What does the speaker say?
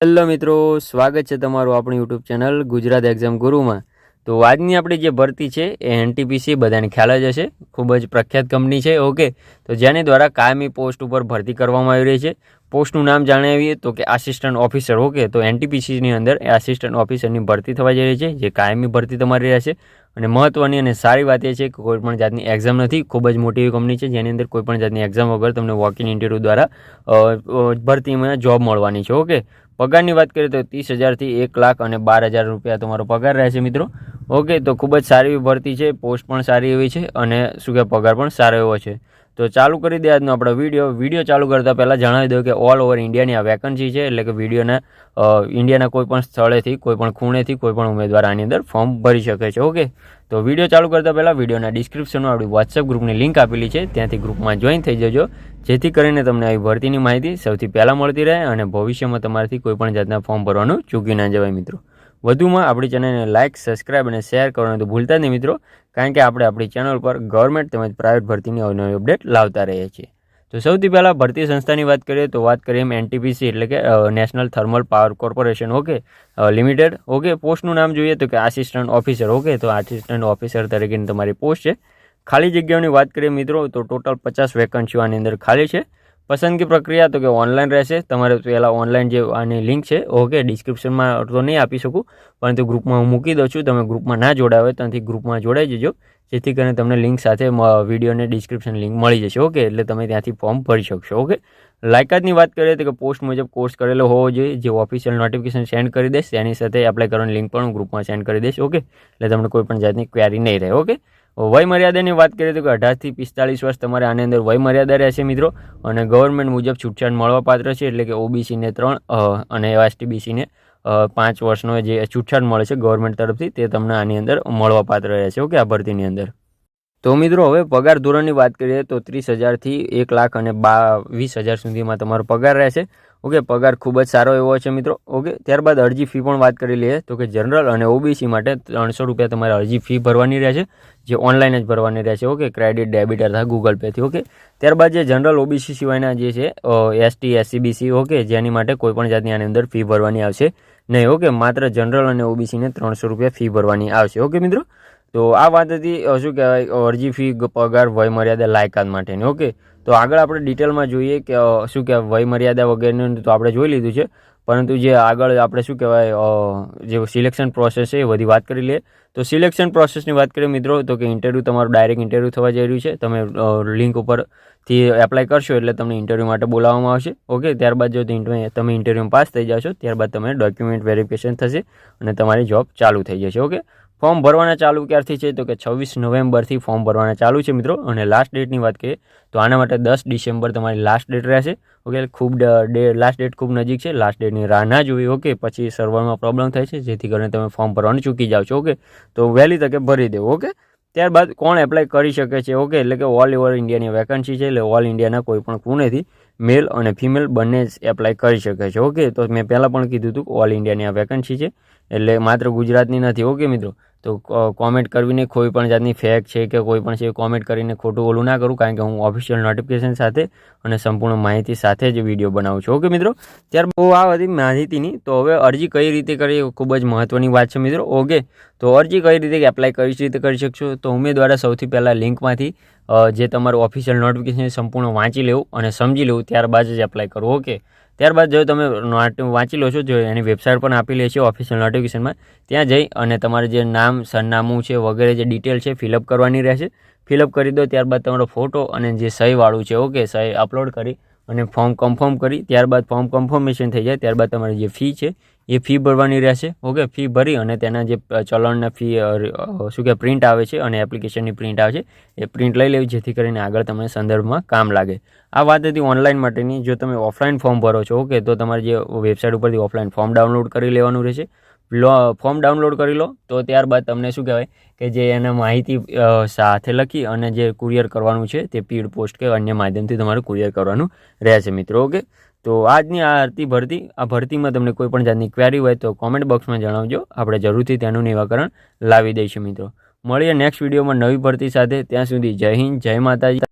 Hello મિત્રો, સ્વાગત છે તમારું આપણી યુટ્યુબ ચેનલ ગુજરાત એક્ઝામ ગુરુમાં. તો આજની આપણી જે ભરતી છે એ એનટીપીસી બધાને ખ્યાલ જ હશે. ખૂબ જ પ્રખ્યાત કંપની છે, ઓકે. તો જેની દ્વારા કાયમી પોસ્ટ ઉપર ભરતી કરવામાં આવી રહી છે. પોસ્ટનું નામ જાણાવીએ તો કે આસિસ્ટન્ટ ઓફિસર ઓકે. તો એનટીપીસીની અંદર એ આસિસ્ટન્ટ ઓફિસરની ભરતી થવા જઈ રહી છે, જે કાયમી ભરતી તમારી રહેશે. અને મહત્ત્વની અને સારી વાત એ છે કે કોઈપણ જાતની એક્ઝામ નથી. ખૂબ જ મોટી એવી કંપની છે જેની અંદર કોઈપણ જાતની એક્ઝામ વગર તમને વોક ઇન ઇન્ટરવ્યૂ દ્વારા ભરતીમાં જોબ મળવાની છે, ઓકે. પગારની વાત કરીએ તો ત્રીસ હજારથી એક લાખ અને બાર હજાર રૂપિયા તમારો પગાર રહેશે મિત્રો. ઓકે, તો ખૂબ જ સારી એવી ભરતી છે, પોસ્ટ પણ સારી એવી છે અને શું કે પગાર પણ સારો એવો છે. તો ચાલુ કરી દે આજનો આપણો વીડિયો. વીડિયો ચાલુ કરતાં પહેલાં જણાવી દઉં કે ઓલ ઓવર ઇન્ડિયાની આ વેકન્સી છે, એટલે કે વિડીયોના ઇન્ડિયાના કોઈ પણ સ્થળેથી કોઈપણ ખૂણેથી, કોઈ પણ ઉમેદવાર આની અંદર ફોર્મ ભરી શકે છે, ઓકે? તો વીડિયો ચાલુ કરતાં પહેલાં વિડીયોના ડિસ્ક્રિપ્શનમાં આપણી વોટ્સએપ ગ્રુપની લિંક આપેલી છે, ત્યાંથી ગ્રુપમાં જોઈન થઈ જજો, જેથી કરીને તમને આવી ભરતીની માહિતી સૌથી પહેલાં મળતી રહે અને ભવિષ્યમાં તમારાથી કોઈપણ જાતના ફોર્મ ભરવાનું ચૂકી ના જવાય, મિત્રો. વધુમાં આપણી ચેનલને લાઇક સબસ્ક્રાઇબ અને શેર કરવાનું તો ભૂલતા નહીં મિત્રો, કારણ કે આપણે આપણી ચેનલ પર ગવર્મેન્ટ તેમજ પ્રાઇવેટ ભરતીની અવનવી અપડેટ લાવતા રહીએ છીએ. તો સૌથી પહેલાં ભરતી સંસ્થાની વાત કરીએ તો વાત કરીએ એમ એનટીપીસી એટલે કે national thermal power corporation okay? Limited okay? પોસ્ટનું નામ જોઈએ તો કે આસિસ્ટન્ટ ઓફિસર ઓકે? તો આસિસ્ટન્ટ ઓફિસર તરીકેની તમારી પોસ્ટ છે. ખાલી જગ્યાઓની વાત કરીએ મિત્રો, તો ટોટલ પચાસ વેકન્સીઓ આની અંદર ખાલી છે. પસંદગી પ્રક્રિયા તો કે ઓનલાઈન રહેશે. તમારે પહેલાં ઓનલાઈન જે આની લિંક છે ઓકે ડિસ્ક્રિપ્શનમાં તો નહીં આપી શકું પરંતુ ગ્રુપમાં હું મૂકી દઉં છું. તમે ગ્રુપમાં ના જોડાવે, ત્યાંથી ગ્રુપમાં જોડાઈ જજો. જેથી કરીને તમને લિંક સાથે વિડીયોને ડિસ્ક્રિપ્શન લિંક મળી જશે ઓકે એટલે તમે ત્યાંથી ફોર્મ ભરી શકશો ઓકે લાયકાતની વાત કરીએ તો કે પોસ્ટ મુજબ કોર્સ કરેલો હોવો જોઈએ. જે ઓફિશિયલ નોટિફિકેશન સેન્ડ કરી દઈશ, તેની સાથે એપ્લાય કરવાની લિંક પણ હું ગ્રુપમાં સેન્ડ કરી દઈશ ઓકે એટલે તમને કોઈ પણ જાતની ક્વેરી નહીં રહે ઓકે વય મર્યાદાની વાત કરીએ તો કે અઢારથી પિસ્તાળીસ વર્ષ તમારે આની અંદર વય મર્યાદા રહેશે મિત્રો. અને ગવર્મેન્ટ મુજબ છૂટછાટ મળવાપાત્ર છે એટલે કે ઓબીસીને ત્રણ અને અને એસટીબીસીને પાંચ વર્ષનો જે છૂટછાટ મળે છે ગવર્મેન્ટ તરફથી તે તમને આની અંદર મળવાપાત્ર રહેશે. ઓકે આ ભરતીની અંદર. તો મિત્રો, હવે પગાર ધોરણની વાત કરીએ તો ત્રીસ હજારથી એક લાખ અને બા, વીસ હજાર સુધીમાં તમારો પગાર રહેશે. ઓકે, પગાર ખૂબ જ સારો એવો છે મિત્રો. ઓકે, ત્યારબાદ અરજી ફી પણ વાત કરી લઈએ. તો કે જનરલ અને ઓબીસી માટે ત્રણસો રૂપિયા તમારે અરજી ફી ભરવાની રહેશે, જે ઓનલાઈન જ ભરવાની રહેશે. ઓકે, ક્રેડિટ, ડેબિટ અથવા ગૂગલ પેથી ઓકે, ત્યારબાદ જે જનરલ ઓબીસી સિવાયના જે છે એસટી એસસીબીસી ઓકે, જેની માટે કોઈપણ જાતની આની અંદર ફી ભરવાની આવશે નહીં. ઓકે, માત્ર જનરલ અને ઓબીસીને ત્રણસો રૂપિયા ફી ભરવાની આવશે. ઓકે, મિત્રો? તો આ વાત હતી શું કહેવાય, અરજી ફી, પગાર વય મર્યાદા લાયકાત માટેની. ઓકે તો આગળ આપણે ડિટેલમાં જોઈએ કે શું કહેવાય, વયમર્યાદા વગેરેનું તો આપણે જોઈ લીધું છે. પરંતુ જે આગળ આપણે શું કહેવાય જે સિલેક્શન પ્રોસેસ છે એ બધી વાત કરી લઈએ. તો સિલેક્શન પ્રોસેસની વાત કરીએ મિત્રો, તો કે ઇન્ટરવ્યૂ તમારું ડાયરેક્ટ ઇન્ટરવ્યૂ થવા જઈ રહ્યું છે. તમે લિંક ઉપરથી એપ્લાય કરશો એટલે તમને ઇન્ટરવ્યૂ માટે બોલાવવામાં આવશે. ઓકે ત્યારબાદ જો તમે ઇન્ટરવ્યૂમાં પાસ થઈ જશો, ત્યારબાદ તમે ડોક્યુમેન્ટ વેરિફિકેશન થશે અને તમારી જોબ ચાલુ થઈ જશે. ઓકે ફોર્મ ભરવાના ચાલુ ક્યારથી છે? તો કે છવ્વીસ નવેમ્બરથી ફોર્મ ભરવાના ચાલુ છે મિત્રો. અને લાસ્ટ ડેટની વાત કરીએ, તો આના માટે દસ ડિસેમ્બર તમારી લાસ્ટ ડેટ રહેશે. ઓકે ખૂબ ડે લાસ્ટ ડેટ ખૂબ નજીક છે. લાસ્ટ ડેટની રાહ ના જોવી ઓકે પછી સર્વરમાં પ્રોબ્લેમ થાય છે, જેથી કરીને તમે ફોર્મ ભરવાનું ચૂકી જાઓ છો ઓકે તો વહેલી તકે ભરી દેવું ઓકે ત્યારબાદ કોણ એપ્લાય કરી શકે છે ઓકે એટલે કે ઓલ ઓવર ઇન્ડિયાની વેકન્સી છે, એટલે ઓલ ઇન્ડિયાના કોઈ પણ ખૂણેથી મેલ અને ફિમેલ બંને જ એપ્લાય કરી શકે છે ઓકે તો મેં પહેલાં પણ કીધું હતું ઓલ ઇન્ડિયાની આ વેકન્સી છે, એટલે માત્ર ગુજરાતની નથી ઓકે મિત્રો? તો કોમેન્ટ કરવીને કોઈ પણ જાતની ફેક છે કે કોઈ પણ છે કોમેન્ટ કરીને ખોટું ઓલું ના કરું, કારણ કે હું ઓફિશિયલ નોટિફિકેશન સાથે અને સંપૂર્ણ માહિતી સાથે જ વીડિયો બનાવું છું. ઓકે મિત્રો? ત્યારબાદ આ બધી માહિતીની. તો હવે અરજી કઈ રીતે કરી ખૂબ જ મહત્ત્વની વાત છે, મિત્રો. ઓકે તો અરજી કઈ રીતે એપ્લાય કઈ રીતે કરી શકશો? તો ઉમેદવારે સૌથી પહેલાં લિંકમાંથી જે તમારું ઓફિશિયલ નોટિફિકેશન સંપૂર્ણ વાંચી લેવું અને સમજી લેવું, ત્યારબાદ જ એપ્લાય કરવું. ઓકે ત્યારબાદ જો તમે વાંચી લો છો, જો એની વેબસાઇટ પણ આપેલી છે ઓફિશિયલ નોટિફિકેશનમાં ત્યાં જઈ અને તમારે જે નામ, સરનામું છે, વગેરે જે ડિટેલ છે ફિલઅપ કરવાની રહેશે. ફિલઅપ કરી દો, ત્યારબાદ તમારો ફોટો અને જે સહીવાળું છે ઓકે સહી અપલોડ કરી અને ફોર્મ કન્ફર્મ કરી. ત્યારબાદ ફોર્મ કન્ફર્મેશન થઈ જાય, ત્યારબાદ તમારી જે ફી છે એ ફી ભરવાની રહેશે. ઓકે ફી ભરી અને તેના જે ચલણના ફી શું કે પ્રિન્ટ આવે છે અને એપ્લિકેશનની પ્રિન્ટ આવે છે, એ પ્રિન્ટ લઈ લેવી, જેથી કરીને આગળ તમને સંદર્ભમાં કામ લાગે. આ વાત હતી ઓનલાઈન માટેની. જો તમે ઓફલાઈન ફોર્મ ભરો છો ઓકે તો તમારે જે વેબસાઇટ ઉપરથી ઓફલાઈન ફોર્મ ડાઉનલોડ કરી લેવાનું રહેશે. લો ફોર્મ ડાઉનલોડ કરી લો, તો ત્યારબાદ તમને શું કહેવાય કે જે એને માહિતી સાથે લખી અને જે કુરિયર કરવાનું છે, તે પીડ પોસ્ટ કે અન્ય માધ્યમથી તમારે કુરિયર કરવાનું રહેશે, મિત્રો ઓકે તો આજની આ આરતી ભરતી, આ ભરતીમાં તમને કોઈ પણ જાતની ક્વેરી હોય તો કોમેન્ટ બોક્સમાં જણાવજો. આપણે જરૂરથી તેનું નિરાકરણ લાવી દઈશું મિત્રો. મળીએ નેક્સ્ટ વિડીયોમાં નવી ભરતી સાથે. ત્યાં સુધી જય હિન્દ, જય માતાજી.